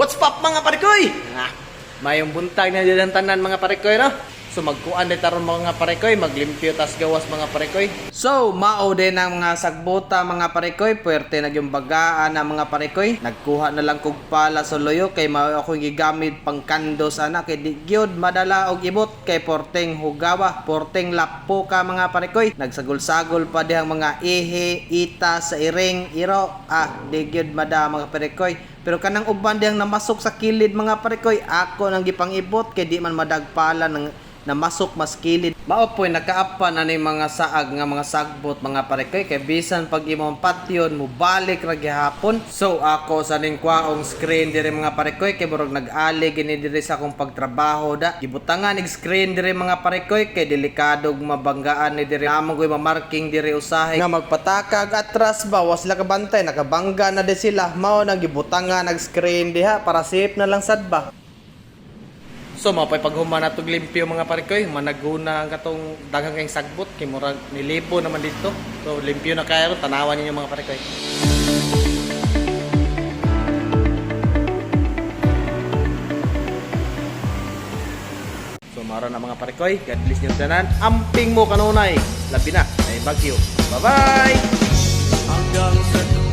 What's up mga parikoy? Ah, mayong buntag na dyan tanan mga parikoy no? So magkuan din taron mga parikoy, maglimpyo tas gawas mga parikoy. So, mao din ang mga sagbota mga parikoy, puwerte na yung bagaan na mga parikoy. Nagkuha na lang kog pala sa loyo kay mao ako gigamit pang kandos ana kay di gyud madala og ibot kay porteng hugawa, porteng lapo ka mga parikoy. Nagsagol-sagol pa dihang mga ihi, ita sa iring, iro. Ah, di gyud mada mga parikoy. Pero kanang uban diyang namasok sa kilid mga parikoy, ako nang gipangibot kay di man madagpala ng namasok mas kilid. Mao po'y nakaapa na ni mga saag nga mga sagbot mga parikoy kay bisan pag imong patyon mo balik ra gihapon. So ako sa ning kwaong screen diri mga parikoy kay murag nag-ali gini diri sa akong pagtrabaho da. Gibutangan ig screen diri mga parikoy kay delikadog mabanggaan ni diri. Namang ko'y mamarking diri usahay nga magpatakag atras ba was sila kabantay nakabangga na di sila mao nang gibutangan nag screen diha para safe na lang sad ba. So mapay paghuma na tog limpyo mga parikoy, managuna ang katong daghang kayong sagbot kay murag nilibo naman dito. So limpyo na kayo, tanawan ninyo mga parikoy. So mara na mga parikoy, God bless nyo tanan. Amping mo kanunay, labi na, ay bagyo. Bye-bye! hanggang sa